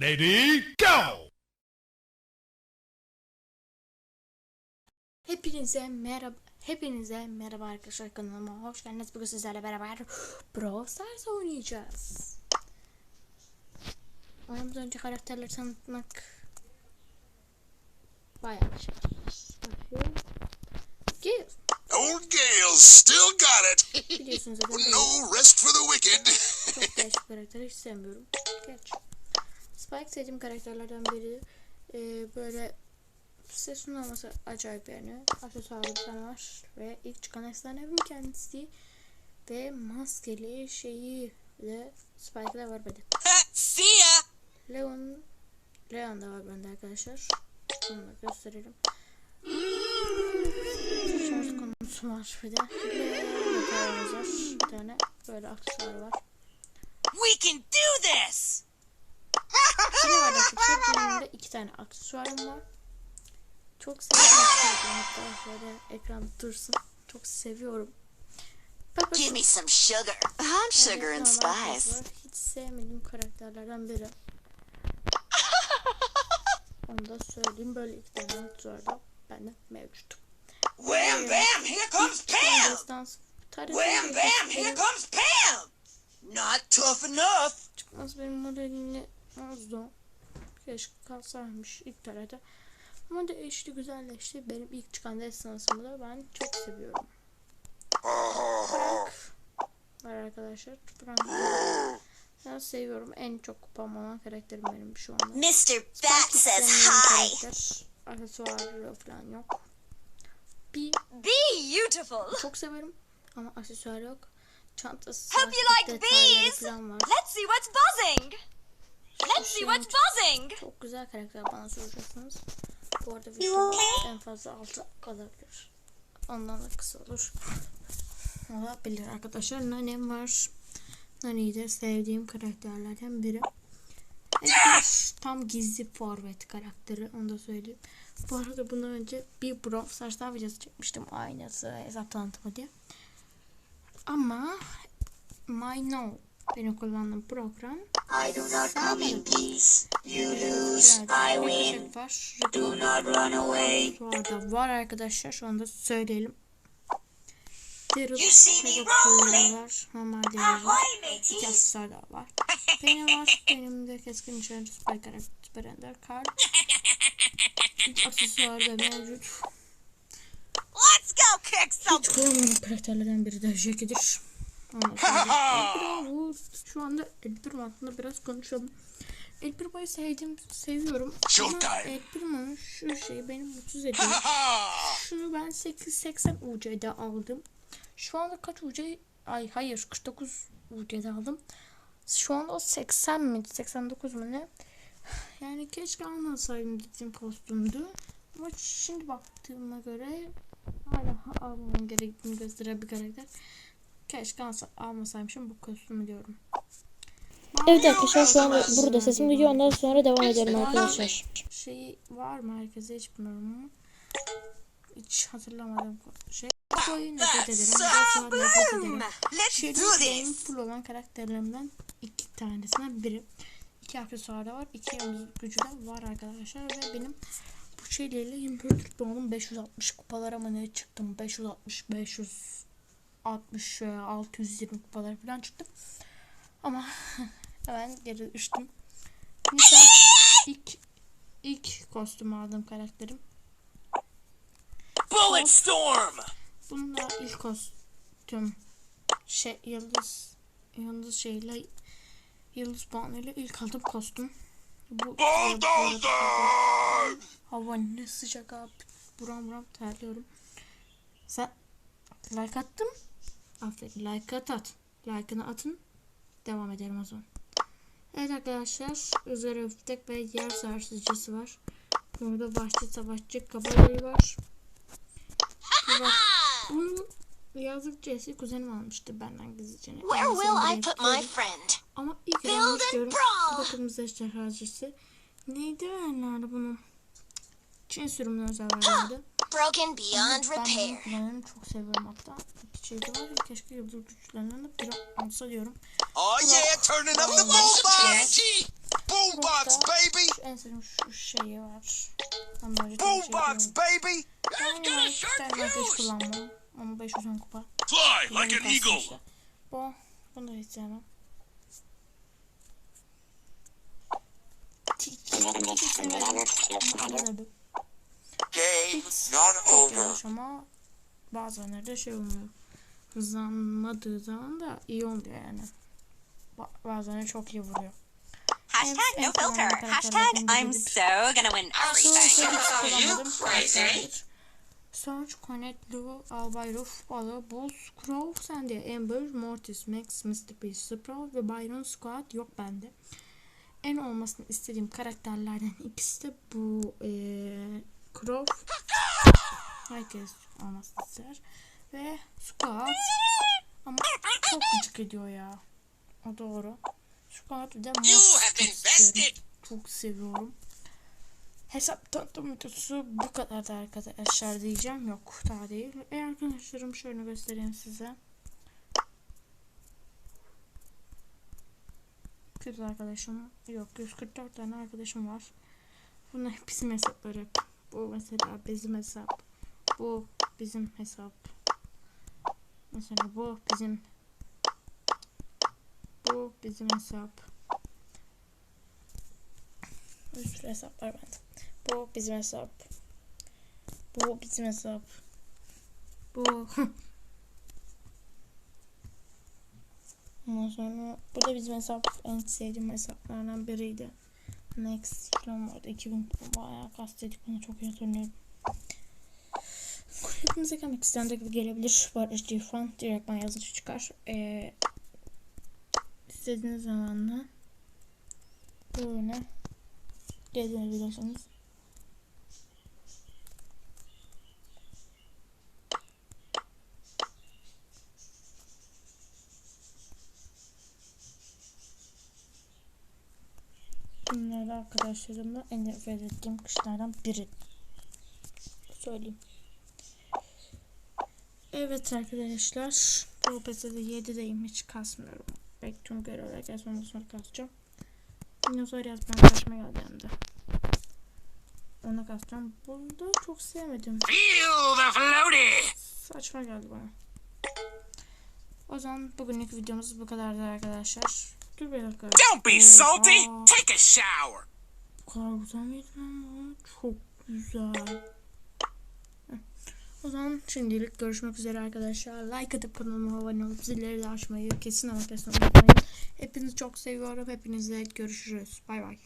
Lady, go! Hepinize merhaba. Hepinize merhaba arkadaşlar kanalıma hoş geldiniz. Bugün sizlerle beraber Brawl Stars oynayacağız. Oyunumuzdan önce karakterleri tanıtmak bayağı bir şey. Gale. Old Gale still got it. Biliyorsunuz zaten no rest for the wicked. çok değişik bir karakter. Hiç sevmiyorum. Geç. Spike sevdiğim karakterlerden biri. Ee, böyle sesin olması acayip yani. Aksesuarlı bir tane var. Ve ilk çıkan efsanevim kendisi. Ve maskeli şeyi de Spike'da var bende. See ya! Leon Leon da var bende arkadaşlar. Onu da gösterelim. Şarj konusu var bir de. Bir tane böyle aksesuar var. We can do this! Yine var. Benim de iki tane aksesuarım var. Çok seviyorum. Hatta şöyle ekranda dursun. Çok seviyorum. Peppa Give me some sugar. I'm sugar and spice. Hiç sevmediğim karakterlerden biri. Onu da söyleyeyim. Böyle iki tane aksesuar da bende mevcut. Wham bam! Here comes Pam! Wham bam! Here comes Pam! Not tough enough. Çıkmaz benim modelimle azdı. Keşke kalsaymış ilk tarafta. Ama değişti güzelleşti. Benim ilk çıkan destansımı da ben çok seviyorum. Frank var arkadaşlar. Frank ben seviyorum. En çok kupam olan karakterim benim şu anda. Mr. Bat says hi. Aksesuarı falan yok. Bir Beautiful. çok severim ama aksesuar yok. Çantası, Hope you like var. Let's see what's buzzing. Let's see what's buzzing. Çok güzel karakter bana soracaksınız. Bu arada video en fazla 6 kalabilir. Ondan da kısa olur. Olabilir arkadaşlar. Nanem var. Nani'yi de sevdiğim karakterlerden biri. Edgar tam gizli forvet karakteri. Onu da söyleyeyim. Bu arada bundan önce bir Brawl Stars'tan videosu çekmiştim. Aynısı hesap tanıtımı diye. Ama My Now benim kullandığım program I do not come in peace. You lose, I win. Var. Do not run away. Bu arada var arkadaşlar şu anda söyleyelim. Daryl You see me Mega rolling. Pro var. Normal Daryl var. İki aksesuar daha var. Benim var. Benim de keskin nişancı Spy karakter Ender Kart. İlk aksesuar da mevcut. Let's go kick some. Hiç kullanmadığım karakterlerden biri de Jackie'dir. Bu. Şu anda Elpiro hakkında biraz konuşalım. Elpiro'yu sevdim, seviyorum. Ama. Elpiro'nun şu şeyi beni mutsuz ediyor. Şunu ben 880 UC'de aldım. Şu anda kaç UC? Ay hayır 49 UC'de aldım. Şu anda o 80 mi 89 mu ne? Yani keşke almasaydım dediğim kostümdü. Ama şimdi baktığıma göre hala almam gerektiğini gösteren bir karakter. Keşke almasaymışım bu kostümü diyorum. Evet arkadaşlar şu anda burada sesim duyuyor. Ondan sonra devam edelim arkadaşlar. Şey var mı herkese hiç bilmiyorum. Hiç hatırlamadım. Şey koyu nefret ederim. Şirin full şey, olan karakterlerimden iki tanesine biri. İki aksesuar da var. İki gücü de var arkadaşlar. Ve benim bu şeylerle 24 Türk 560 kupalara mı ne çıktım? 560, 500 60 620 kupalar falan çıktım. Ama hemen geri düştüm. Nisa ilk ilk kostüm aldığım karakterim. Bullet Storm. Bununla ilk kostüm şey yıldız yıldız şeyle yıldız banıyla ilk aldığım kostüm. Bu hava ne sıcak abi. Buram buram terliyorum. Sen like attım. Aferin like at at. Like'ını atın. Devam edelim o zaman. Evet arkadaşlar. Izgara öftek ve yer sarsıcısı var. Burada vahşi savaşçı kabaları var. Bak, bunu yazdıkça eski kuzenim almıştı benden gizlice. Where will I put my friend? Ama ilk istiyorum. brawl. Bakımızda ejderhacısı. Neydi verlerdi bunu? Çin sürümüne özel verlerdi. Broken beyond Ben repair. kullanıyorum. Çok seviyorum hatta. İki şey de var. ya, Keşke yıldız güçlerinden de biri alsa diyorum. Oh yeah, turning up the bulldozer. Boombox, baby! En sevdiğim şu şeyi var. Boombox, baby! Ben. Bir tane başka hiç kullanmam. Ama 510 kupa. Fly like an eagle! Bu. Bunu da hiç sevmem. Tik. Tik severim. Ama bazenleri de şey olmuyor. Hızlanmadığı zaman da iyi oluyor yani. Ba- bazen çok iyi vuruyor. Hashtag no en kullanılan filter. Hashtag I'm so gonna win everything. Search, Connect, Lou, Albayruf, Balı, Bulls, Crow, Sandy, Amber, Mortis, Max, Mr. P, Sprout ve Byron Squad yok bende. En olmasını istediğim karakterlerden ikisi de bu eee Crow. Herkes olmasını ister. Ve Squad. Ama çok gıcık ediyor ya. O doğru. Squad bir de çok seviyorum. Hesap tanıtım videosu bu kadar da arkadaşlar diyeceğim. Yok daha değil. E arkadaşlarım şöyle göstereyim size. Kız arkadaşım yok 144 tane arkadaşım var. Bunlar bizim hesapları. Bu mesela bizim hesap. Bu bizim hesap. Mesela bu bizim bu bizim hesap. Bir sürü bende. Bu bizim hesap. Bu bizim hesap. Bu. Ondan sonra bu da bizim hesap. En sevdiğim hesaplardan biriydi. Next falan vardı. 2000 kupa bayağı kastedip bunu çok iyi hatırlıyorum. Kulübümüze gelmek isteyen de gelebilir. Bu arada HD fan direkt bana yazıcı çıkar. Ee, istediğiniz zaman da böyle gezebilirsiniz. Bunlar da arkadaşlarımla en nefret ettiğim kışlardan biri. Söyleyeyim. Evet arkadaşlar. Bu PS'de 7'deyim. Hiç kasmıyorum. Belki tüm görevler gelsin ondan sonra kasacağım. Dinozor yazmaya karşıma geldi hem de. Ona kasacağım. Bunu da çok sevmedim. Saçma geldi bana. O zaman bugünlük videomuz bu kadardı arkadaşlar. Don't be salty! Take a shower! Kadar güzel miydi bu? Çok güzel. O zaman şimdilik görüşmek üzere arkadaşlar. Like atıp kanalıma abone olup zilleri de açmayı kesin ama kesin unutmayın. Hepinizi çok seviyorum. Hepinizle görüşürüz. Bay bay.